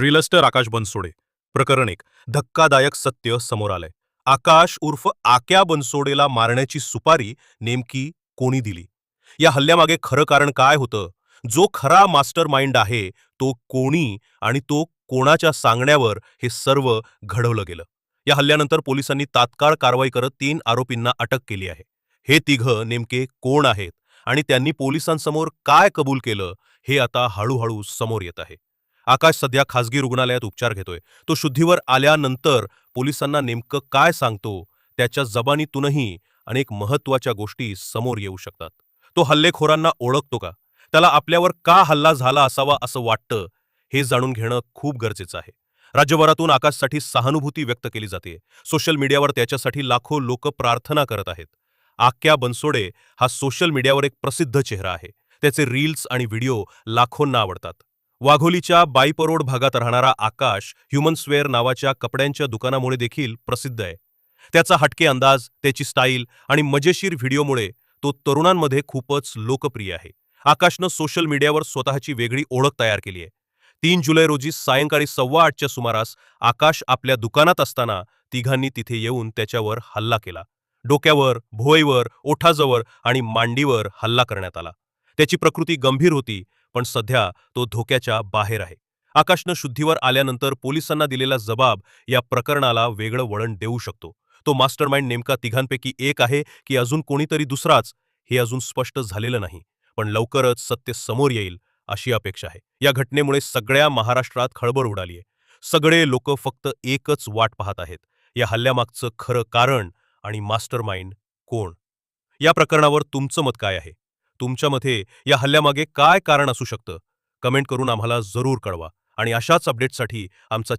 रिलस्टर आकाश बनसोडे प्रकरण एक. धक्कादायक सत्य समोर आलंय. आकाश उर्फ आक्या बनसोडेला मारण्याची सुपारी नेमकी कोणी दिली? या हल्ल्यामागे खरं कारण काय होतं? जो खरा मास्टर माइंड आहे तो कोणी आणि तो कोणाच्या सांगण्यावर हे सर्व घडवलं गेलं. या हल्ल्यानंतर पोलिसांनी तात्काळ कारवाई करत तीन आरोपींना अटक केली आहे. हे तिघं नेमके कोण आहेत आणि त्यांनी पोलिसांसमोर काय कबूल केलं हे आता हळूहळू समोर येत आहे. आकाश सध्या खासगी रुग्णालयात उपचार घेतोय. तो शुद्धीवर आल्यानंतर पोलिसांना नेमकं काय सांगतो त्याच्या जबानीतूनही अनेक महत्त्वाच्या गोष्टी समोर येऊ शकतात. तो हल्लेखोरांना ओळखतो का? त्याला आपल्यावर का हल्ला झाला असावा असं वाटतं हे जाणून घेणं खूप गरजेचं आहे. राज्यभरातून आकाशसाठी सहानुभूती व्यक्त केली जाते. सोशल मीडियावर त्याच्यासाठी लाखो लोक प्रार्थना करत आहेत. आक्या बनसोडे हा सोशल मीडियावर एक प्रसिद्ध चेहरा आहे. त्याचे रील्स आणि व्हिडिओ लाखोंना आवडतात. वाघोलीच्या बाईपरोड भागात राहणारा आकाश ह्युमनस्वेअर नावाच्या कपड्यांच्या दुकानामुळे देखील प्रसिद्ध आहे. त्याचा हटके अंदाज त्याची स्टाईल आणि मजेशीर व्हिडिओमुळे तो तरुणांमध्ये खूपच लोकप्रिय आहे. आकाशनं सोशल मीडियावर स्वतःची वेगळी ओळख तयार केली आहे. तीन जुलै रोजी सायंकाळी सव्वा आठच्या सुमारास आकाश आपल्या दुकानात असताना तिघांनी तिथे येऊन त्याच्यावर हल्ला केला. डोक्यावर भोईवर ओठाजवळ आणि मांडीवर हल्ला करण्यात आला. त्याची प्रकृती गंभीर होती पण सध्या तो धोक्याच्या बाहेर आहे. आकाशनं शुद्धीवर आल्यानंतर पोलिसांना दिलेला जबाब या प्रकरणाला वेगळं वळण देऊ शकतो. तो मास्टरमाइंड नेमका तिघांपैकी एक आहे की अजून कोणीतरी दुसराच हे अजून स्पष्ट झालेलं नाही. पण लवकरच सत्य समोर येईल अशी अपेक्षा आहे. या घटनेमुळे सगळ्या महाराष्ट्रात खळबळ उडाली आहे सगळे लोक फक्त एकच वाट पाहत आहेत. या हल्ल्यामागचं खरं कारण आणि मास्टरमाइंड कोण? या प्रकरणावर तुमचं मत काय आहे? तुमच्या मते या हल्ल्यामागे काय कारण असू शकतं? कमेंट करून आम्हाला जरूर कळवा आणि अशाच अपडेटसाठी आमचा